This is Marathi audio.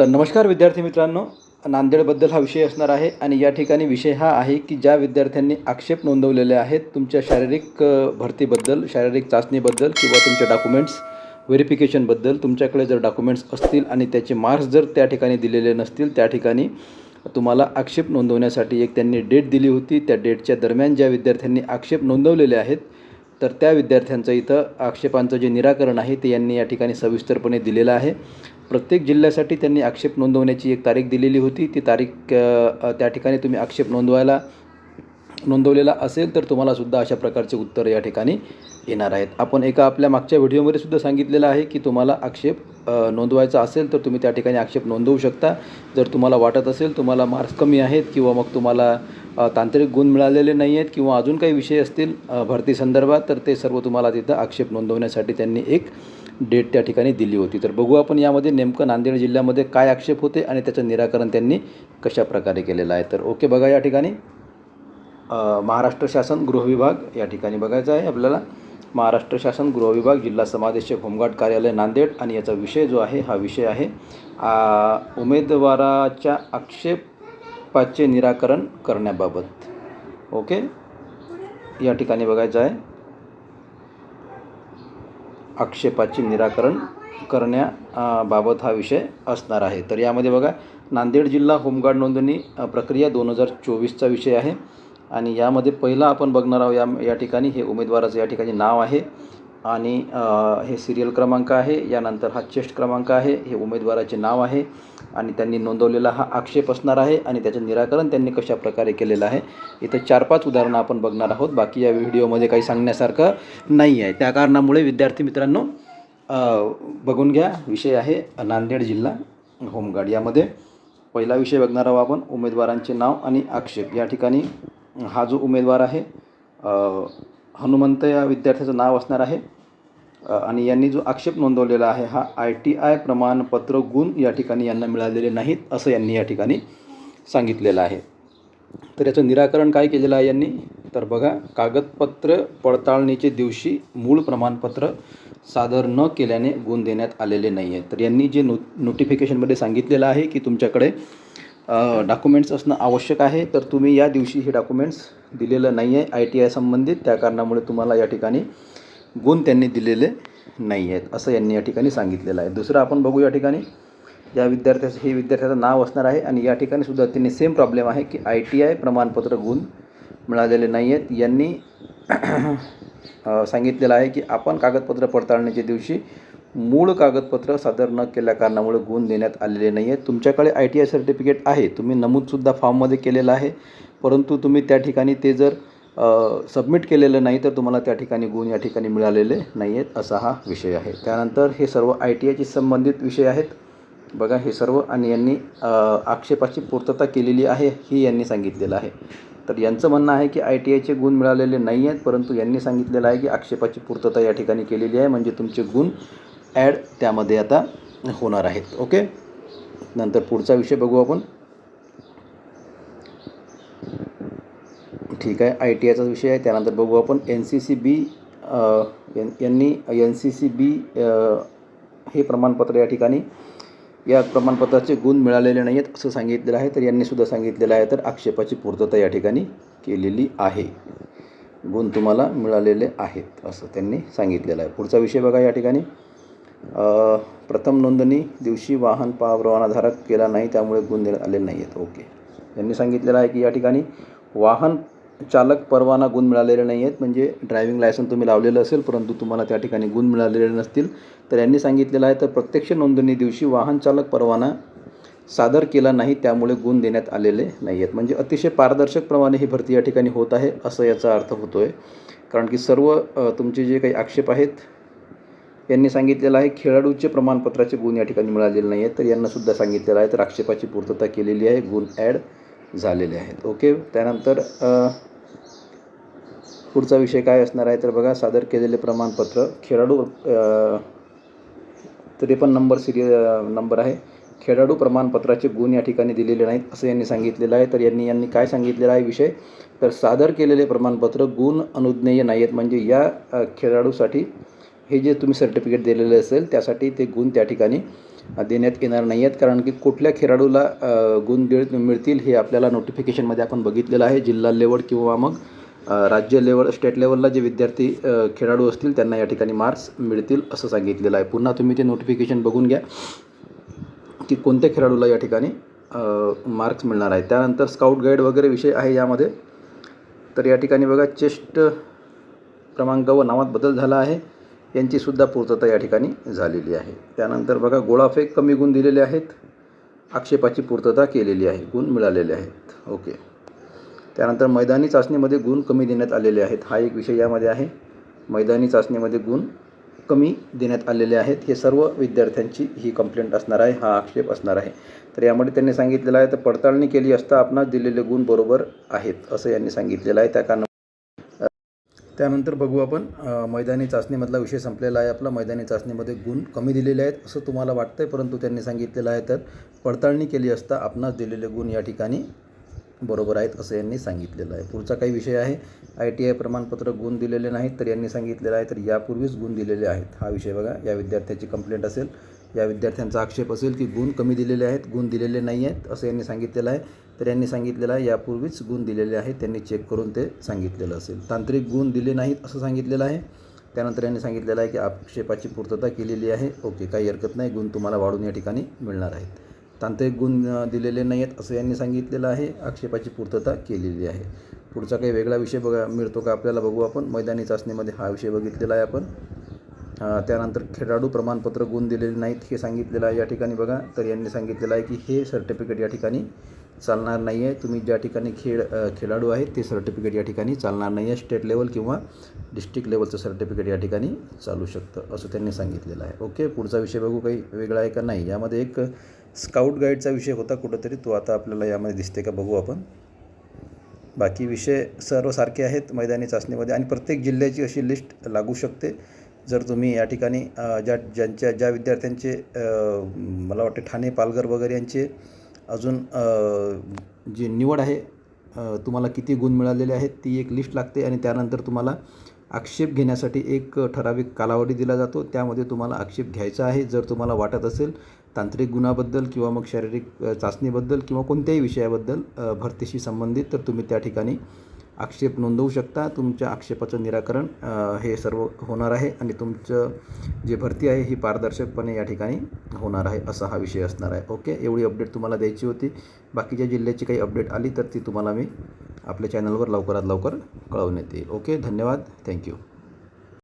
तर नमस्कार विद्यार्थी मित्रांनो. नांदेडबद्दल हा विषय असणार आहे आणि या ठिकाणी विषय हा आहे की ज्या विद्यार्थ्यांनी आक्षेप नोंदवलेले आहेत तुमच्या शारीरिक भरतीबद्दल शारीरिक चाचणीबद्दल किंवा तुमच्या डॉक्युमेंट्स व्हेरिफिकेशनबद्दल तुमच्याकडे जर डॉक्युमेंट्स असतील आणि त्याचे मार्क्स जर त्या ठिकाणी दिलेले नसतील त्या ठिकाणी तुम्हाला आक्षेप नोंदवण्यासाठी एक त्यांनी डेट दिली होती. त्या डेटच्या दरम्यान ज्या विद्यार्थ्यांनी आक्षेप नोंदवलेले आहेत तर त्या विद्यार्थ्यांचं इथं आक्षेपांचं जे निराकरण आहे ते यांनी या ठिकाणी सविस्तरपणे दिलेलं आहे. प्रत्येक जिल्ह्यासाठी त्यांनी आक्षेप नोंदवण्याची एक तारीख दिलेली होती. ती तारीख त्या ठिकाणी तुम्ही आक्षेप नोंदवायला नोंदवलेला असेल तर तुम्हालासुद्धा अशा प्रकारचे उत्तर या ठिकाणी येणार आहेत. आपण एका आपल्या मागच्या व्हिडिओमध्ये सुद्धा सांगितलेलं आहे की तुम्हाला आक्षेप नोंदवायचा असेल तर तुम्ही त्या ठिकाणी आक्षेप नोंदवू शकता. जर तुम्हाला वाटत असेल तुम्हाला मार्क्स कमी आहेत किंवा मग तुम्हाला तांत्रिक गुण मिळालेले नाही आहेत किंवा अजून काही विषय असतील भरती संदर्भात तर ते सर्व तुम्हाला तिथं आक्षेप नोंदवण्यासाठी त्यांनी एक डेट त्या ठिकाणी दिली होती. तर बघू आपण यामध्ये नेमकं नांदेड जिल्ह्यामध्ये काय आक्षेप होते आणि त्याचं निराकरण त्यांनी कशा प्रकारे केलेलं आहे. तर ओके बघा या ठिकाणी. महाराष्ट्र शासन गृह विभाग या ठिकाणी बघायचं आहे आपल्याला. महाराष्ट्र शासन गृह विभाग जिल्हा समादेशक होमगार्ड कार्यालय नांदेड आणि याचा विषय जो आहे हा विषय आहे. उमेदवाराच्या आक्षेपाचे निराकरण करण्याबाबत. ओके? या ठिकाणी बघायचं आहे. आक्षेपाचे निराकरण करण्या बाबत हा विषय असणार आहे. तर यामध्ये बघा नांदेड जिल्हा होमगार्ड नोंदणी प्रक्रिया दोन हजार चोवीसचा विषय आहे. आणि यामध्ये पहिला आपण बघणार आहोत या या ठिकाणी हे उमेदवाराचं या ठिकाणी नाव आहे. आणि हे सिरियल क्रमांक आहे यानंतर हा चेस्ट क्रमांक आहे हे उमेदवाराचे नाव आहे आणि त्यांनी नोंदवलेला हा आक्षेप असणार आहे आणि त्याचं निराकरण त्यांनी कशा प्रकारे केलेलं आहे इथं चार पाच उदाहरणं आपण बघणार आहोत. बाकी या व्हिडिओमध्ये काही सांगण्यासारखं नाही आहे. त्या कारणामुळे विद्यार्थी मित्रांनो बघून घ्या. विषय आहे नांदेड जिल्हा होमगार्ड. यामध्ये पहिला विषय बघणार आहोत आपण उमेदवारांचे नाव आणि आक्षेप. या ठिकाणी हा जो उमेदवार आहे हनुमंत या विद्यार्थ्याचं नाव असणार आहे. आणि यांनी जो आक्षेप नोंदवलेला आहे हा आय टी आय प्रमाणपत्र गुण या ठिकाणी यांना मिळालेले नाहीत असं यांनी या ठिकाणी सांगितलेलं आहे. तर याचं निराकरण काय केलेलं आहे यांनी? तर बघा कागदपत्र पडताळणीचे दिवशी मूळ प्रमाणपत्र सादर न केल्याने गुण देण्यात आलेले नाही आहेत तर यांनी जे नो नोटिफिकेशनमध्ये सांगितलेलं आहे की तुमच्याकडे डॉक्युमेंट्स असणं आवश्यक आहे तर तुम्ही या दिवशी हे डॉक्युमेंट्स दिलेलं नाही आहे आय टी आय संबंधित. त्या कारणामुळे तुम्हाला या ठिकाणी गुण त्यांनी दिलेले नाही आहेत असं यांनी या ठिकाणी सांगितलेलं आहे. दुसरं आपण बघू या ठिकाणी. या विद्यार्थ्याचं हे विद्यार्थ्याचं नाव असणार आहे आणि या ठिकाणी सुद्धा त्यांनी सेम प्रॉब्लेम आहे की आय टी आय प्रमाणपत्र गुण मिळालेले नाही आहेत यांनी सांगितलेलं आहे की आपण कागदपत्र पडताळण्याच्या दिवशी मूळ कागदपत्र सादर न केल्या कारणामुळे गुण देण्यात आलेले नाही आहेत तुमच्याकडे आय टी आय सर्टिफिकेट आहे. तुम्ही नमूदसुद्धा फॉर्ममध्ये केलेलं आहे. परंतु तुम्ही त्या ठिकाणी ते जर सबमिट केलेलं नाही तर तुम्हाला त्या ठिकाणी गुण या ठिकाणी मिळालेले नाही आहेत असा हा विषय आहे. त्यानंतर हे सर्व आय टी आयशी संबंधित विषय आहेत. बघा हे सर्व आणि यांनी आक्षेपाची पूर्तता केलेली आहे ही यांनी सांगितलेलं आहे. तर यांचं म्हणणं आहे की आय टी आयचे गुण मिळालेले नाही आहेत परंतु यांनी सांगितलेलं आहे की आक्षेपाची पूर्तता या ठिकाणी केलेली आहे. म्हणजे तुमचे गुण ॲड त्यामध्ये आता होणार आहेत. ओके? नंतर पुढचा विषय बघू आपण. ठीक आहे. आय टी आयचा विषय आहे. त्यानंतर बघू आपण एन सी सी बी यांनी एन सी सी बी हे प्रमाणपत्र या ठिकाणी या प्रमाणपत्राचे गुण मिळालेले नाही आहेत असं सांगितलेलं आहे. तर यांनीसुद्धा सांगितलेलं आहे. तर आक्षेपाची पूर्तता या ठिकाणी केलेली आहे. गुण तुम्हाला मिळालेले आहेत असं त्यांनी सांगितलेलं आहे. पुढचा विषय बघा या ठिकाणी. प्रथम नोंदणी दिवशी वाहन पा परवानाधारक केला नाही त्यामुळे गुण देण्यात आले नाही आहेत ओके. यांनी सांगितलेलं आहे की या ठिकाणी वाहन चालक परवाना गुण मिळालेले नाही आहेत म्हणजे ड्रायव्हिंग लायसन तुम्ही लावलेलं असेल परंतु तुम्हाला त्या ठिकाणी गुण मिळालेले नसतील. तर यांनी सांगितलेलं आहे तर प्रत्यक्ष नोंदणी दिवशी वाहन चालक परवाना सादर केला नाही त्यामुळे गुण देण्यात आलेले नाही आहेत म्हणजे अतिशय पारदर्शकप्रमाणे ही भरती या ठिकाणी होत आहे असं याचा अर्थ होतो आहे कारण की सर्व तुमचे जे काही आक्षेप आहेत यांनी सांगितलेलं आहे खेळाडूचे प्रमाणपत्राचे गुण या ठिकाणी मिळालेले नाही आहेत तर यांनासुद्धा सांगितलेलं आहे तर आक्षेपाची पूर्तता केलेली आहे गुण ॲड झालेले आहेत. ओके त्यानंतर पुढचा विषय काय असणार आहे तर बघा सादर केलेले प्रमाणपत्र खेळाडू त्रेपन्न नंबर सिरियल नंबर आहे. खेळाडू प्रमाणपत्राचे गुण या ठिकाणी दिलेले नाहीत असं यांनी सांगितलेलं आहे तर यांनी यांनी काय सांगितलेलं आहे विषय? तर सादर केलेले प्रमाणपत्र गुण अनुज्ञेय नाही आहेत म्हणजे या खेळाडूसाठी हे जे तुम्ही सर्टिफिकेट दिलेले असेल त्यासाठी ते गुण त्या ठिकाणी देण्यात येणार नाही आहेत कारण की कुठल्या खेळाडूला गुण दे मिळतील हे आपल्याला नोटिफिकेशनमध्ये आपण बघितलेलं आहे. जिल्हा लेवल किंवा मग राज्य लेवल स्टेट लेवलला जे विद्यार्थी खेळाडू असतील त्यांना या ठिकाणी मार्क्स मिळतील असं सांगितलेलं आहे. पुन्हा तुम्ही ते नोटिफिकेशन बघून घ्या की कोणत्या खेळाडूला या ठिकाणी मार्क्स मिळणार आहे. त्यानंतर स्काउट गाईड वगैरे विषय आहे यामध्ये. तर या ठिकाणी बघा चेस्ट क्रमांक व नावात बदल झाला आहे. यांचीसुद्धा पूर्तता या ठिकाणी झालेली आहे. त्यानंतर बघा गोळाफेक कमी गुण दिलेले आहेत. आक्षेपाची पूर्तता केलेली आहे. गुण मिळालेले आहेत. ओके. त्यानंतर मैदानी चाचणीमध्ये गुण कमी देण्यात आलेले आहेत. हा एक विषय यामध्ये आहे. मैदानी चाचणीमध्ये गुण कमी देण्यात आलेले आहेत. हे सर्व विद्यार्थ्यांची ही कंप्लेंट असणार आहे. हा आक्षेप असणार आहे. तर यामध्ये त्यांनी सांगितलेलं आहे तर पडताळणी केली असता आपणास दिलेले गुण बरोबर आहेत असं यांनी सांगितलेलं आहे. त्या कारण त्यानंतर बघू आपण मैदानी चाचणीमधला विषय संपलेला आहे आपला. मैदानी चाचणीमध्ये गुण कमी दिलेले आहेत असं तुम्हाला वाटतं आहे परंतु त्यांनी सांगितलेलं आहे तर पडताळणी केली असता आपणास दिलेले गुण या ठिकाणी बरोबर आहेत असं यांनी सांगितलेलं आहे. पुढचा काही विषय आहे आय टी आय प्रमाणपत्र गुण दिलेले नाहीत तर यांनी सांगितलेलं आहे तर यापूर्वीच गुण दिलेले आहेत. हा विषय बघा या विद्यार्थ्याची कंप्लेंट असेल या विद्यार्थ्यांचा आक्षेप असेल की गुण कमी दिलेले आहेत गुण दिलेले नाही आहेत असं यांनी सांगितलेलं आहे. तर यांनी सांगितलेलं आहे यापूर्वीच गुण दिलेले आहेत त्यांनी चेक करून ते सांगितलेलं असेल. तांत्रिक गुण दिले नाहीत असं सांगितलेलं आहे. त्यानंतर यांनी सांगितलेलं आहे की आक्षेपाची पूर्तता केलेली आहे. ओके काही हरकत नाही गुण तुम्हाला वाढून या ठिकाणी मिळणार आहेत. तांत्रिक गुण दिलेले नाही आहेत असं यांनी सांगितलेलं आहे आक्षेपाची पूर्तता केलेली आहे. पुढचा काही वेगळा विषय बघा मिळतो का आपल्याला बघू आपण. मैदानी चाचणीमध्ये हा विषय बघितलेला आहे आपण. त्यानंतर खेळाडू प्रमाणपत्र गुण दिलेले नाहीत हे सांगितलेलं आहे या ठिकाणी बघा. तर यांनी सांगितलेलं आहे की हे सर्टिफिकेट या ठिकाणी चालणार नाही आहे तुम्ही ज्या ठिकाणी खेळ खेळाडू आहेत ते सर्टिफिकेट या ठिकाणी चालणार नाही आहे स्टेट लेवल किंवा डिस्ट्रिक्ट लेवलचं सर्टिफिकेट या ठिकाणी चालू शकतं असं त्यांनी सांगितलेलं आहे. ओके पुढचा विषय बघू काही वेगळा आहे का नाही. यामध्ये एक स्काउट गाईडचा विषय होता कुठंतरी तो आता आपल्याला यामध्ये दिसते का बघू आपण. बाकी विषय सर्व सारखे आहेत मैदानी चाचणीमध्ये आणि प्रत्येक जिल्ह्याची अशी लिस्ट लागू शकते. जर तुम्ही या ठिकाणी ज्या ज्यांच्या ज्या विद्यार्थ्यांचे मला वाटते ठाणे पालघर वगैरे यांचे अजून जी निवड आहे तुम्हाला किती गुण मिळालेले आहेत ती एक लिस्ट लागते आणि त्यानंतर तुम्हाला आक्षेप घेण्यासाठी एक ठराविक कालावधी दिला जातो. त्यामध्ये तुम्हाला आक्षेप घ्यायचा आहे. जर तुम्हाला वाटत असेल तांत्रिक गुणाबद्दल किंवा मग शारीरिक चाचणीबद्दल किंवा कोणत्याही विषयाबद्दल भरतीशी संबंधित तर तुम्ही त्या ठिकाणी आक्षेप नोंदवू शकता. तुमच्या आक्षेपाचं निराकरण हे सर्व होणार आहे आणि तुमचं जे भरती आहे ही पारदर्शकपणे या ठिकाणी होणार आहे असा हा विषय असणार आहे. ओके? एवढी अपडेट तुम्हाला द्यायची होती. बाकीच्या जिल्ह्याची काही अपडेट आली तर ती तुम्हाला मी आपल्या चॅनलवर लवकरात लवकर कळवण्यात येईल ओके? धन्यवाद. थँक्यू.